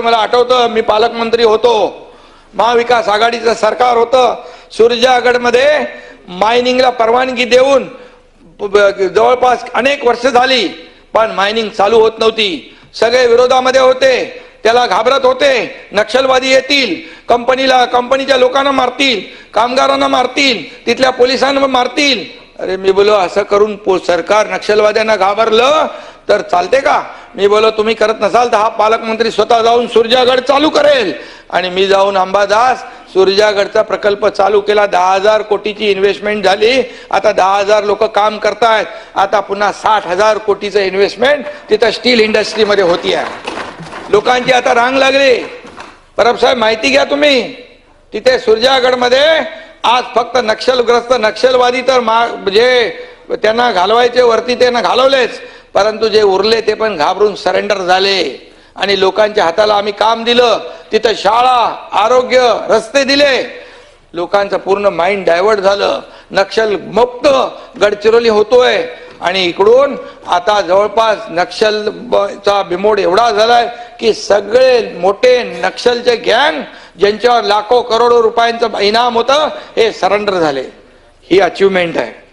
मला आठवतं मी पालकमंत्री होतो. महाविकास आघाडीचं सरकार होतं. सुरजागडमध्ये मायनिंगला परवानगी देऊन जवळपास अनेक वर्ष झाली पण मायनिंग चालू होत नव्हती. सगळे विरोधामध्ये होते. त्याला घाबरत होते. नक्षलवादी येतील. कंपनीला कंपनीच्या लोकांना मारतील. कामगारांना मारतील. तिथल्या पोलिसांना मारतील. अरे मी बोलो असं करून सरकार नक्षलवाद्यांना घाबरलं तर चालते का? मी बोलो तुम्ही करत नसाल तर हा पालकमंत्री स्वतः जाऊन सुरजागड चालू करेल. आणि मी जाऊन अंबादास सुरजागडचा प्रकल्प चालू केला. दहा हजार कोटीची इन्व्हेस्टमेंट झाली. आता दहा हजार लोक काम करतायत. आता पुन्हा साठ हजार कोटीचं इन्व्हेस्टमेंट तिथं स्टील इंडस्ट्रीमध्ये होती आहे लोकांची आता रांग लागली. परब साहेब माहिती घ्या तुम्ही. तिथे सुरजागडमध्ये आज फक्त नक्षलग्रस्त नक्षलवादी तर मा जे त्यांना घालवायचे वरती त्यांना घालवलेच. परंतु जे उरले ते पण घाबरून सरेंडर झाले. आणि लोकांच्या हाताला आम्ही काम दिलं. तिथं शाळा आरोग्य रस्ते दिले. लोकांचं पूर्ण माइंड डायव्हर्ट झालं. नक्षल मुक्त गडचिरोली होतोय. आणि इकडून आता जवळपास नक्षल चा बिमोड एवढा झालाय की सगळे मोठे नक्षलचे गँग ज्यांच्यावर लाखो करोडो रुपयांचं इनाम होतं हे सरेंडर झाले. ही अचिव्हमेंट आहे.